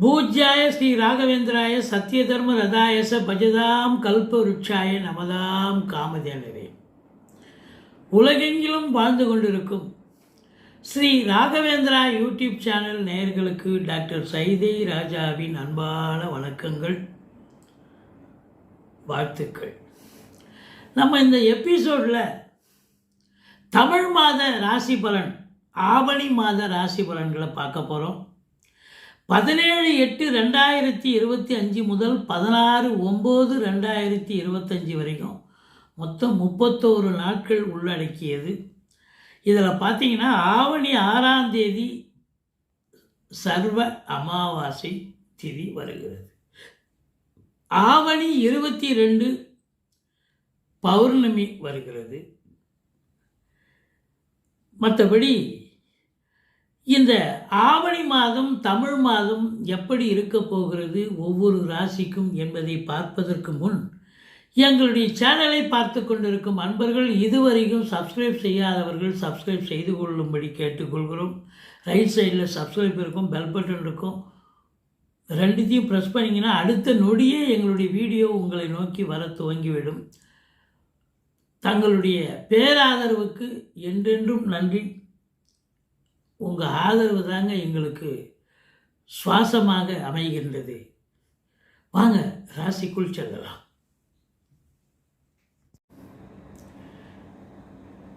பூஜ்யாய ஸ்ரீ ராகவேந்திராய சத்திய தர்ம ரதாயச பஜதாம் கல்ப ருட்சாய நமதாம் காமதேனரே உலகெங்கிலும் வாழ்ந்து கொண்டிருக்கும் ஸ்ரீ ராகவேந்திரா யூடியூப் சேனல் நேயர்களுக்கு டாக்டர் சைதை ராஜாவின் அன்பான வணக்கங்கள் வாழ்த்துக்கள். நம்ம இந்த எபிசோடில் தமிழ் மாத ராசி பலன் ஆவணி மாத ராசி பலன்களை பார்க்க போகிறோம் பதினேழு எட்டு ரெண்டாயிரத்தி இருபத்தி அஞ்சு முதல் பதினாறு ஒம்பது ரெண்டாயிரத்தி இருபத்தஞ்சி வரைக்கும் மொத்தம் முப்பத்தோரு நாட்கள் உள்ளடக்கியது. இதில் பார்த்தீங்கன்னா ஆவணி ஆறாம் தேதி சர்வ அமாவாசை திதி வருகிறது. ஆவணி இருபத்தி ரெண்டு பௌர்ணமி வருகிறது. மற்றபடி இந்த ஆவணி மாதம் தமிழ் மாதம் எப்படி இருக்க போகிறது ஒவ்வொரு ராசிக்கும் என்பதை பார்ப்பதற்கு முன் எங்களுடைய சேனலை பார்த்து கொண்டிருக்கும் அன்பர்கள் இதுவரைக்கும் சப்ஸ்கிரைப் செய்யாதவர்கள் சப்ஸ்கிரைப் செய்து கொள்ளும்படி கேட்டுக்கொள்கிறோம். ரைட் சைடில் சப்ஸ்கிரைப் இருக்கும் பெல் பட்டன் இருக்கும். ரெண்டுத்தையும் ப்ரெஸ் பண்ணிங்கன்னா அடுத்த நொடியே எங்களுடைய வீடியோ உங்களை நோக்கி வர துவங்கிவிடும். தங்களுடைய பேராதரவுக்கு என்றென்றும் நன்றி. உங்கள் ஆதரவு தாங்க எங்களுக்கு சுவாசமாக அமைகின்றது. வாங்க ராசிக்குள் செல்லலாம்.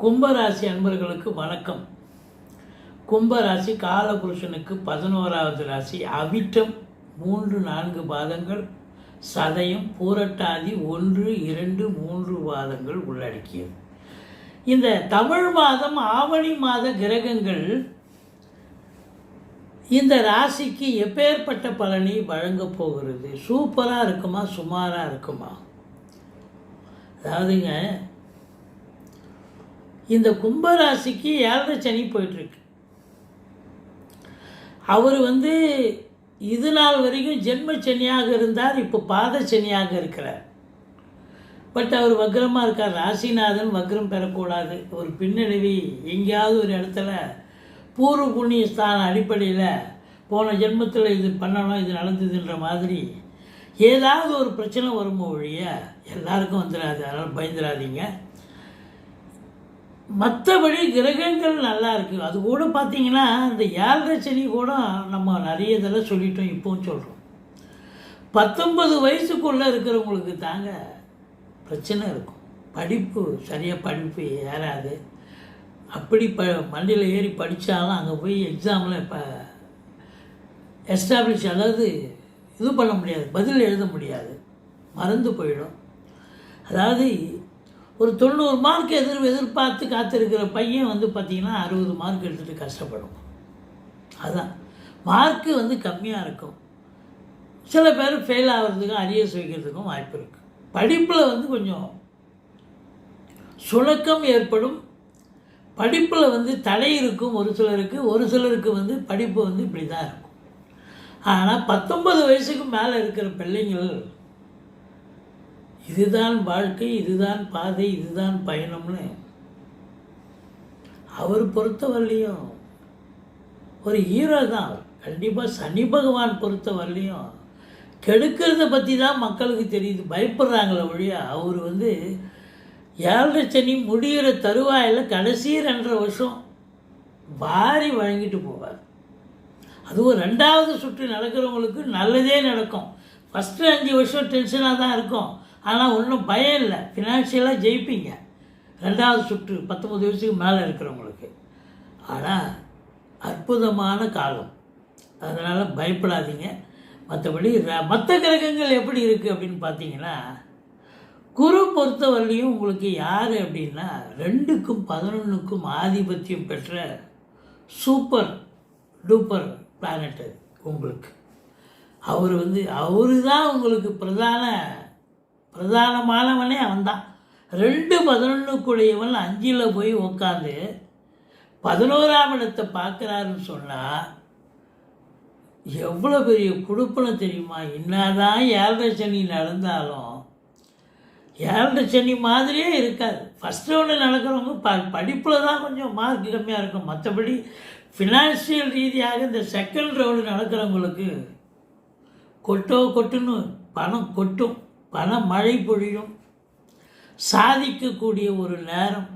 கும்பராசி அன்பர்களுக்கு வணக்கம். கும்பராசி காலபுருஷனுக்கு பதினோராவது ராசி. அவிட்டம் மூன்று நான்கு பாதங்கள். சதயம் பூரட்டாதி ஒன்று இரண்டு மூன்று பாதங்கள் உள்ளடக்கியது. இந்த தமிழ் மாதம் ஆவணி மாத கிரகங்கள் இந்த ராசிக்கு எப்பேற்பட்ட பலனை வழங்கப் போகிறது? சூப்பராக இருக்குமா? சுமாராக இருக்குமா? அதாவதுங்க இந்த கும்பராசிக்கு ஏழரை சனி போயிட்டுருக்கு. அவர் வந்து இது நாள் வரைக்கும் ஜென்ம சனியாக இருந்தார் இப்போ பாத சனியாக இருக்கிறார். பட் அவர் வக்ரமாக இருக்கார். ராசிநாதன் வக்ரம் பெறக்கூடாது. ஒரு பின்னணிவி எங்கேயாவது ஒரு இடத்துல பூர்வ புண்ணிய ஸ்தான அடிப்படையில் போன ஜென்மத்தில் இது பண்ணணும் இது நடந்ததுன்ற மாதிரி ஏதாவது ஒரு பிரச்சனை வரும் ஒழிய எல்லாருக்கும் வந்துடாது அதனால் பயந்துடாதீங்க மற்றபடி கிரகங்கள் நல்லா இருக்குது அது கூட பார்த்தீங்கன்னா இந்த ஏழரை சனி கூட நம்ம நிறைய இதெல்லாம் சொல்லிட்டோம் இப்போவும் சொல்கிறோம் பத்தொன்பது வயசுக்குள்ளே இருக்கிறவங்களுக்கு தாங்க பிரச்சனை இருக்கும். படிப்பு சரியாக படிப்பு ஏறாது. அப்படி ப மண்டியில் ஏறி படித்தாலும் அங்கே போய் எக்ஸாமில் இப்போ எஸ்டாப்ளிஷ் அதாவது இது பண்ண முடியாது பதில் எழுத முடியாது. மறந்து போயிடும். அதாவது ஒரு தொண்ணூறு மார்க் எதிர் எதிர்பார்த்து காத்திருக்கிற பையன் வந்து பார்த்திங்கன்னா அறுபது மார்க் எடுத்துகிட்டு கஷ்டப்படும். அதுதான் மார்க்கு வந்து கம்மியாக இருக்கும். சில பேர் ஃபெயில் ஆகிறதுக்கும் அரியர்ஸ் வைக்கிறதுக்கும் வாய்ப்பு இருக்குது படிப்பில் வந்து கொஞ்சம் சுணக்கம் ஏற்படும். படிப்பில் வந்து தடை இருக்கும் ஒரு சிலருக்கு ஒரு சிலருக்கு வந்து படிப்பு வந்து இப்படி தான் இருக்கும். ஆனால் பத்தொன்பது வயசுக்கு மேலே இருக்கிற பிள்ளைங்கள் இதுதான் வாழ்க்கை இதுதான் பாதை இதுதான் பயணம்னு அவர் பொறுத்தவரையிலையும் ஒரு ஹீரோ தான் கண்டிப்பாக சனி பகவான் பொறுத்தவரையிலையும் கெடுக்கிறத பற்றி தான் மக்களுக்கு தெரியுது. பயப்படுறாங்களே ஒழிய அவர் வந்து ஏழரை சனி முடிகிற தருவாயில் கடைசி ரெண்டரை வருஷம் வாரி வழங்கிட்டு போவார். அதுவும் ரெண்டாவது சுற்று நடக்கிறவங்களுக்கு நல்லதே நடக்கும். ஃபஸ்ட்டு அஞ்சு வருஷம் டென்ஷனாக தான் இருக்கும். ஆனால் ஒன்றும் பயம் இல்லை. ஃபினான்ஷியலாக ஜெயிப்பீங்க. ரெண்டாவது சுற்று பத்தொம்பது வயசுக்கு மேலே இருக்கிறவங்களுக்கு. ஆனால் அற்புதமான காலம். அதனால் பயப்படாதீங்க. மற்றபடி மற்ற கிரகங்கள் எப்படி இருக்குது அப்படின்னு பார்த்தீங்கன்னா குரு பொறுத்தவரையிலையும் உங்களுக்கு யார் அப்படின்னா ரெண்டுக்கும் பதினொன்றுக்கும் ஆதிபத்தியம் பெற்ற சூப்பர் டூப்பர் பிளானட் அது உங்களுக்கு. அவர் வந்து அவரு தான் உங்களுக்கு பிரதான பிரதானமானவனே அவன்தான். ரெண்டு பதினொன்றுக்குடையவன் அஞ்சில் போய் உக்காந்து பதினோராம் இடத்தை பார்க்குறாருன்னு சொன்னால் எவ்வளோ பெரிய கொடுப்பனை தெரியுமா? என்னதான் ஏழரை சனி நடந்தாலும் ஏழரை சனி மாதிரியே இருக்காது. ஃபஸ்ட் ரவுண்டு நடக்கிறவங்க ப படிப்பில் தான் கொஞ்சம் மார்க் கம்மியாக இருக்கும். மற்றபடி ஃபினான்ஷியல் ரீதியாக இந்த செகண்ட் ரவுண்டு நடக்கிறவங்களுக்கு கொட்டோ கொட்டுன்னு பணம் கொட்டும். பணம் மழை பொழியும். சாதிக்கக்கூடிய ஒரு நேரம்.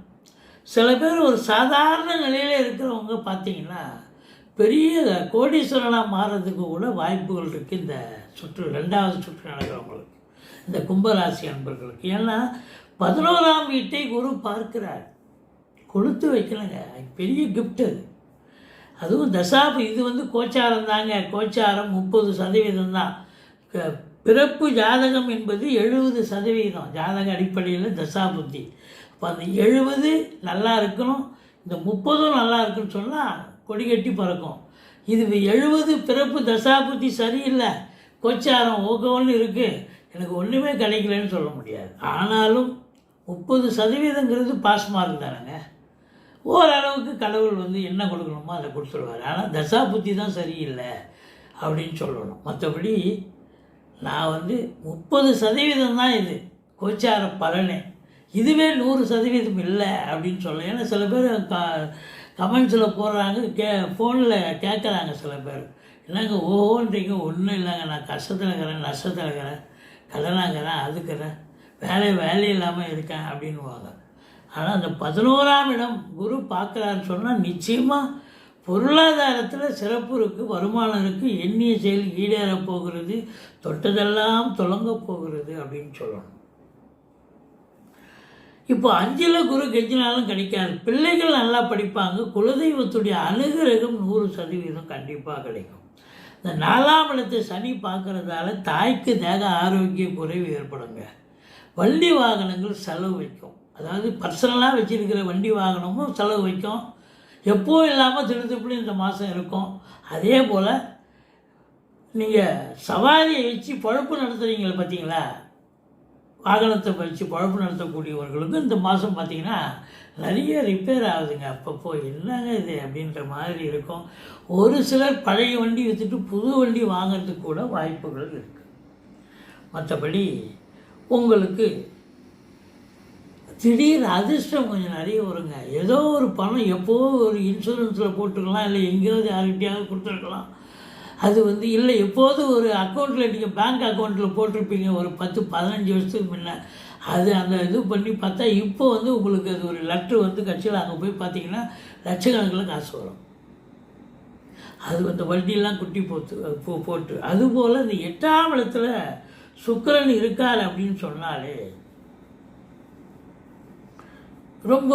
சில பேர் ஒரு சாதாரண நிலையில் இருக்கிறவங்க பார்த்தீங்கன்னா பெரிய கோடீஸ்வரனாக மாறுறதுக்கு கூட வாய்ப்புகள் இருக்குது இந்த சுற்று ரெண்டாவது சுற்று நடக்கிறவங்களுக்கு. இந்த கும்பராசி அன்பர்களுக்கு. ஏன்னா பதினோராம் வீட்டை குரு பார்க்கிறார். கொடுத்து வைக்கலங்க. பெரிய கிஃப்ட் அது. அதுவும் தசாபு இது வந்து கோச்சாரம் தாங்க. கோச்சாரம் முப்பது சதவீதம் தான். பிறப்பு ஜாதகம் என்பது எழுபது சதவீதம். ஜாதக அடிப்படையில் தசாபுத்தி. அப்போ அந்த எழுபது நல்லா இருக்கணும். இந்த முப்பதும் நல்லா இருக்குன்னு சொன்னால் கொடி கட்டி பறக்கும். இது எழுபது பிறப்பு தசா புத்தி சரியில்லை. கோச்சாரம் ஓகோன்னு இருக்குது எனக்கு ஒன்றுமே கிடைக்கலன்னு சொல்ல முடியாது. ஆனாலும் முப்பது சதவீதங்கிறது பாஸ் மார்க் தானேங்க. ஓரளவுக்கு கடவுள் வந்து என்ன கொடுக்கணுமோ அதை கொடுத்துருவார். ஆனால் தசா புத்தி தான் சரியில்லை அப்படின்னு சொல்லணும். மற்றபடி நான் வந்து முப்பது சதவீதம் தான் இது. கோச்சார பலனே. இதுவே நூறு சதவீதம் இல்லை அப்படின்னு சொல்ல ஏன்னா சில பேர் க கமெண்ட்ஸில் போடுறாங்க கே ஃபோனில் கேட்குறாங்க சில பேர். என்னங்க ஓன்றீங்க ஒன்றும் இல்லைங்க நான் கஷ்டத்தில் இருக்கிறேன் நஷ்டத்தில் இருக்கிறேன். கடனாகிறேன் அதுக்குறேன் வேலை வேலை இல்லாமல் இருக்கேன் அப்படின்னுவாங்க. ஆனால் அந்த பதினோராம் இடம் குரு பார்க்குறான்னு சொன்னால் நிச்சயமாக பொருளாதாரத்தில் சிறப்பு இருக்குது வருமானம் இருக்குது எண்ணிய செயல் ஈடேறப் போகிறது தொட்டதெல்லாம் தொடங்க போகிறது அப்படின்னு சொல்லணும். இப்போ அஞ்சில் குரு கெஞ்சினாலும் கிடைக்காது பிள்ளைகள் நல்லா படிப்பாங்க குலதெய்வத்துடைய அனுகிரகம் நூறு சதவீதம் கண்டிப்பாக கிடைக்கும். இந்த நாலாம் இடத்தை சனி பார்க்குறதால தாய்க்கு தேக ஆரோக்கிய குறைவு ஏற்படுங்க. வண்டி வாகனங்கள் செலவு வைக்கும். அதாவது பர்சனலாக வச்சுருக்கிற வண்டி வாகனமும் செலவு வைக்கும். எப்போவும் இல்லாமல் திருத்துப்படி இந்த மாதம் இருக்கும். அதே போல் நீங்கள் சவாரியை வச்சு பழப்பு நடத்துகிறீங்களே பார்த்தீங்களா வாகனத்தை வச்சு பழப்பு நடத்தக்கூடியவர்களுக்கு இந்த மாதம் பார்த்தீங்கன்னா நிறைய ரிப்பேர் ஆகுதுங்க. அப்பப்போ என்னங்க இது அப்படின்ற மாதிரி இருக்கும். ஒரு சிலர் பழைய வண்டி விற்றுட்டு புது வண்டி வாங்கிறதுக்கு கூட வாய்ப்புகள் இருக்குது மற்றபடி உங்களுக்கு திடீர் அதிர்ஷ்டம் கொஞ்சம் நிறைய வருங்க. ஏதோ ஒரு பணம் எப்போ ஒரு இன்சூரன்ஸில் போட்டுக்கலாம் இல்லை எங்கேயாவது யார்கிட்டையாவது கொடுத்துருக்கலாம். அது வந்து இல்லை எப்போது ஒரு அக்கௌண்ட்டில் நீங்கள் பேங்க் அக்கௌண்ட்டில் போட்டிருப்பீங்க ஒரு பத்து பதினஞ்சு வருஷத்துக்கு முன்ன. அது அந்த இது பண்ணி பார்த்தா இப்போ வந்து உங்களுக்கு அது ஒரு லெட்ரு வந்து கட்சியில் அங்கே போய் பார்த்தீங்கன்னா லட்சக்கணக்கில் காசு வரும். அது அந்த வண்டியெல்லாம் குட்டி போத்து போ போட்டு. அதுபோல் இந்த எட்டாம் இடத்துல சுக்கரன் இருக்கார் அப்படின்னு சொன்னாலே ரொம்ப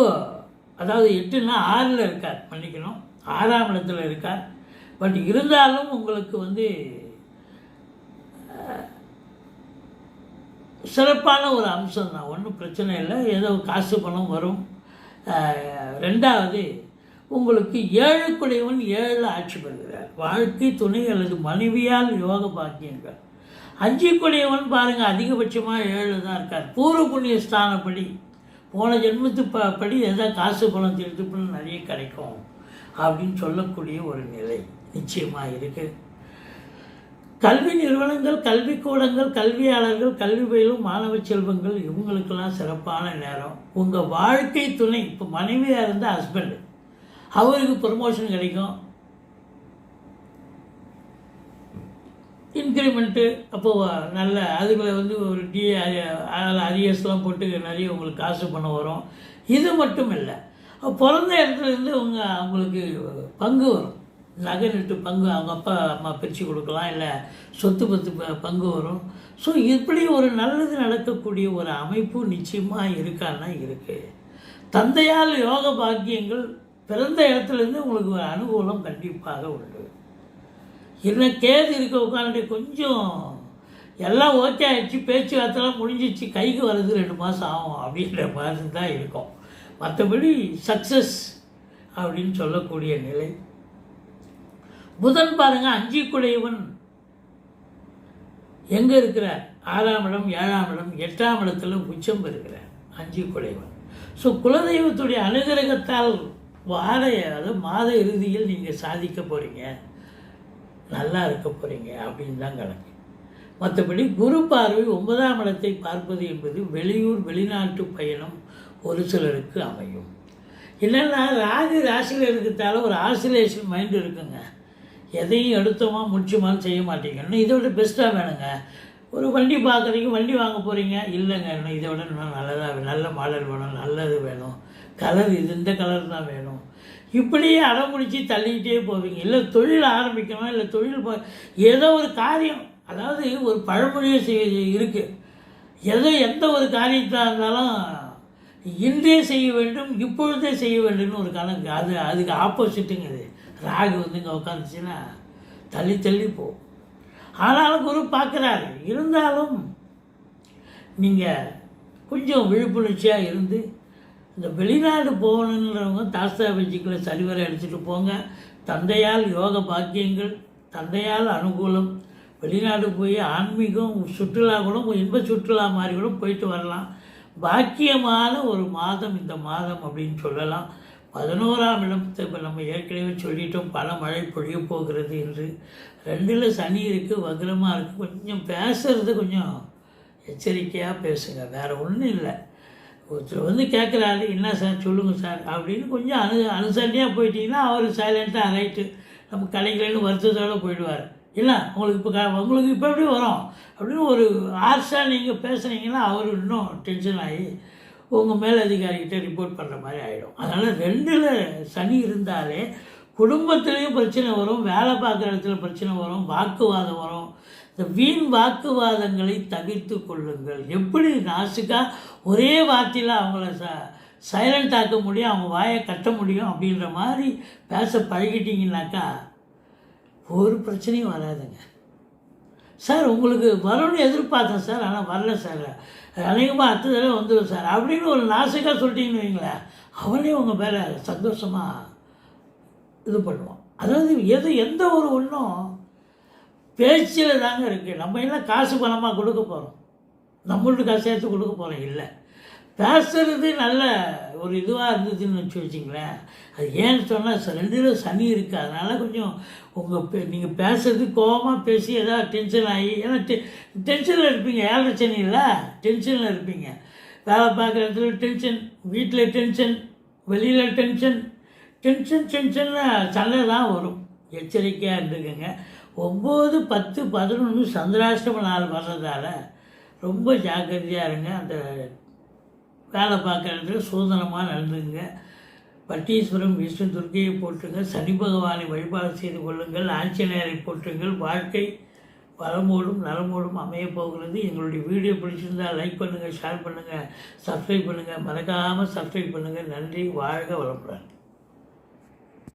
அதாவது எட்டுன்னா ஆறில் இருக்கார் மன்னிக்கணும். ஆறாம் இடத்துல இருக்கார். பட் இருந்தாலும் உங்களுக்கு வந்து சிறப்பான ஒரு அம்சம் தான். ஒன்றும் பிரச்சனை இல்லை. ஏதோ காசு பணம் வரும். ரெண்டாவது உங்களுக்கு ஏழுக்குடையவன் ஏழில் ஆட்சி பெறுகிறார். வாழ்க்கை துணை அல்லது மனைவியால் யோக பாக்கியங்கள். அஞ்சுக்குடையவன் பாருங்கள் அதிகபட்சமாக ஏழு தான் இருக்கார். பூர்வ புண்ணிய ஸ்தானப்படி போன ஜென்மத்து ப படி எதா காசு பணம் திருட்டு பணம் நிறைய கிடைக்கும் அப்படின்னு சொல்லக்கூடிய ஒரு நிலை நிச்சயமாக இருக்குது கல்வி நிறுவனங்கள் கல்விக்கூடங்கள் கல்வியாளர்கள் கல்வி பயிலும் மாணவ செல்வங்கள் இவங்களுக்கெல்லாம் சிறப்பான நேரம். உங்கள் வாழ்க்கை துணை இப்போ மனைவியாக இருந்தால் ஹஸ்பண்டு அவருக்கு ப்ரொமோஷன் கிடைக்கும். இன்க்ரிமெண்ட்டு அப்போது நல்ல அதுக்குள்ள வந்து ஒரு டி அரியர்ஸ்லாம் போட்டு நிறைய உங்களுக்கு காசு பண்ண வரும். இது மட்டும் இல்லை பிறந்த இடத்துலேருந்து அவங்க அவங்களுக்கு பங்கு வரும். நகை நட்டு பங்கு அவங்க அப்பா அம்மா பிரித்து கொடுக்கலாம் இல்லை சொத்து பத்து ப- பங்கு வரும். ஸோ இப்படி ஒரு நல்லது நடக்கக்கூடிய ஒரு அமைப்பு நிச்சயமாக இருக்கான்னா இருக்குது தந்தையால் யோக பாக்கியங்கள் பிறந்த இடத்துலேருந்து உங்களுக்கு ஒரு அனுகூலம் கண்டிப்பாக உண்டு. என்ன கேது இருக்க உட்காந்துட்டு கொஞ்சம் எல்லாம் ஓகே ஆகிடுச்சு பேச்சுவார்த்தைலாம் முடிஞ்சிச்சு கைக்கு வர்றது ரெண்டு மாதம் ஆகும் அப்படின்ற மாதிரி தான் இருக்கும். மற்றபடி சக்ஸஸ் அப்படின்னு சொல்லக்கூடிய நிலை. புதன் பாருங்க அஞ்சு குடையவன் எங்கே இருக்கிறார்? ஆறாம் இடம் ஏழாம் இடம் எட்டாம் இடத்துல உச்சம் பெறுகிறார் அஞ்சு குடையவன் ஸோ குலதெய்வத்துடைய அனுகிரகத்தால் வார அதாவது மாத இறுதியில் நீங்கள் சாதிக்க போகிறீங்க நல்லா இருக்க போகிறீங்க அப்படின்னு தான் கணக்கு. மற்றபடி குரு பார்வை ஒன்பதாம் இடத்தை பார்ப்பது என்பது வெளியூர் வெளிநாட்டு பயணம் ஒரு சிலருக்கு அமையும். இல்லைன்னா ராகு ராசியில் இருக்கிறதால ஒரு ஆசிலேஷன் மைண்ட் இருக்குங்க. எதையும் எடுத்தோமா முடிச்சுமான்னு செய்ய மாட்டீங்க. இன்னும் இதை விட பெஸ்ட்டாக வேணுங்க. ஒரு வண்டி பார்க்குறீங்க வண்டி வாங்க போகிறீங்க இல்லைங்க இன்னும் இதை விட இன்னும் நல்லதாக நல்ல மாடல் வேணும் நல்லது வேணும். கலர் இது இந்த கலர் தான் வேணும். இப்படியே அடம்பிடிச்சி தள்ளிக்கிட்டே போவீங்க. இல்லை தொழில் ஆரம்பிக்கணும்? இல்லை தொழில் போ ஏதோ ஒரு காரியம் அதாவது ஒரு பழமொழியே செய் இருக்குது எதோ எந்த ஒரு காரியத்தாக இருந்தாலும் இன்றே செய்ய வேண்டும் இப்பொழுதே செய்ய வேண்டும்னு ஒரு கணக்கு. அது அதுக்கு ஆப்போசிட்டுங்க இது ராகு வந்து இங்கே உட்காந்துச்சின்னா தள்ளி தள்ளி போகும் ஆனாலும் குரு பார்க்குறாரு இருந்தாலும் நீங்கள் கொஞ்சம் விழிப்புணர்ச்சியாக இருந்து இந்த வெளிநாடு போகணுன்றவங்க தாஸ்தாபேஜிக்கில் சரிவரை அடிச்சுட்டு போங்க. தந்தையால் யோக பாக்கியங்கள் தந்தையால் அனுகூலம் வெளிநாடு போய் ஆன்மீகம் சுற்றுலா கூட இன்ப சுற்றுலா மாதிரி கூட போயிட்டு வரலாம். பாக்கியமான ஒரு மாதம் இந்த மாதம் அப்படின்னு சொல்லலாம். பதினோராம் இடத்தை இப்போ நம்ம ஏற்கனவே சொல்லிட்டோம் பல மழை பொழிய போகிறது என்று. ரெண்டில் சனி இருக்குது வக்ரமாக இருக்குது கொஞ்சம் பேசுறது கொஞ்சம் எச்சரிக்கையாக பேசுங்க. வேறு ஒன்றும் இல்லை. ஒருத்தர் வந்து கேட்குறாரு என்ன சார் சொல்லுங்கள் சார் அப்படின்னு கொஞ்சம் அனு அனுசரணையாக போயிட்டீங்கன்னா அவர் சைலண்ட்டாக ரைட்டு நம்ம கலைஞர்னு வருத்தத்தோடு போயிடுவார். இல்லை உங்களுக்கு இப்போ க- உங்களுக்கு இப்போ எப்படி வரும்? அப்படின்னு ஒரு ஆர்ஸாக நீங்கள் பேசுனீங்கன்னா அவர் இன்னும் டென்ஷன் ஆகி உங்கள் மேலதிகாரிகிட்ட ரிப்போர்ட் பண்ணுற மாதிரி ஆகிடும் அதனால் ரெண்டில் சனி இருந்தாலே குடும்பத்துலேயும் பிரச்சனை வரும் வேலை பார்க்குற இடத்துல பிரச்சனை வரும் வாக்குவாதம் வரும். இந்த வீண் வாக்குவாதங்களை தவிர்த்து கொள்ளுங்கள். எப்படி நாசுக்காக ஒரே வார்த்தையில் அவங்கள ச சைலண்ட் ஆக்க முடியும் அவங்க வாயை கட்ட முடியும் அப்படின்ற மாதிரி பேச பழகிட்டிங்கனாக்கா ஒரு பிரச்சனையும் வராதுங்க. சார் உங்களுக்கு வரும்னு எதிர்பார்த்தேன் சார் ஆனால் வரல சார். அநேகமாக அடுத்த தடவை வந்துடும் சார். அப்படின்னு ஒரு நாசிக்காக சொல்லிட்டீங்கன்னு வைங்களேன் அவனே உங்கள் மேலே சந்தோஷமாக இது பண்ணுவோம் அதாவது எது எந்த ஒரு ஒன்றும் பேச்சில் தாங்க இருக்குது நம்ம எல்லாம் காசு பணமாக கொடுக்க போகிறோம் நம்மள்ட்ட காசு சேர்த்து கொடுக்க போகிறோம் இல்லை. பேசுறது நல்ல ஒரு இதுவாக இருந்ததுன்னு வச்சு வச்சிங்களேன். அது ஏன்னு சொன்னால் ரெண்டில் சனி இருக்குது அதனால் கொஞ்சம் உங்கள் நீங்கள் பேசுறது கோபமாக பேசி ஏதாவது டென்ஷன் ஆகி ஏன்னா டெ டென்ஷனில் இருப்பீங்க. ஏழரை சனி இல்லை டென்ஷனில் இருப்பீங்க. வேலை பார்க்குற இடத்துல டென்ஷன் வீட்டில் டென்ஷன் வெளியில் டென்ஷன் டென்ஷன் டென்ஷன்னு சண்டை தான் வரும். எச்சரிக்கையாக இருந்துக்கோங்க. ஒம்பது பத்து பதினொன்று சந்திராஷ்டம நாள் வர்றதால ரொம்ப ஜாக்கிரதையாக இருங்க. அந்த வேலை பார்க்கறது இடத்துல சூதனமாக நடந்துங்க பட்டீஸ்வரம் விஷ்ணு துர்க்கையை போட்டுங்க சனி பகவானை வழிபாடு செய்து கொள்ளுங்கள். ஆஞ்சநேயரை போட்டுங்கள் வாழ்க்கை வளமோடும் நலமோடும் அமைய போகிறது. எங்களுடைய வீடியோ பிடிச்சிருந்தால் லைக் பண்ணுங்கள் ஷேர் பண்ணுங்கள் சப்ஸ்கிரைப் பண்ணுங்கள் மறக்காமல் சப்ஸ்கிரைப் பண்ணுங்கள் நன்றி வாழ்க வளமுடன்.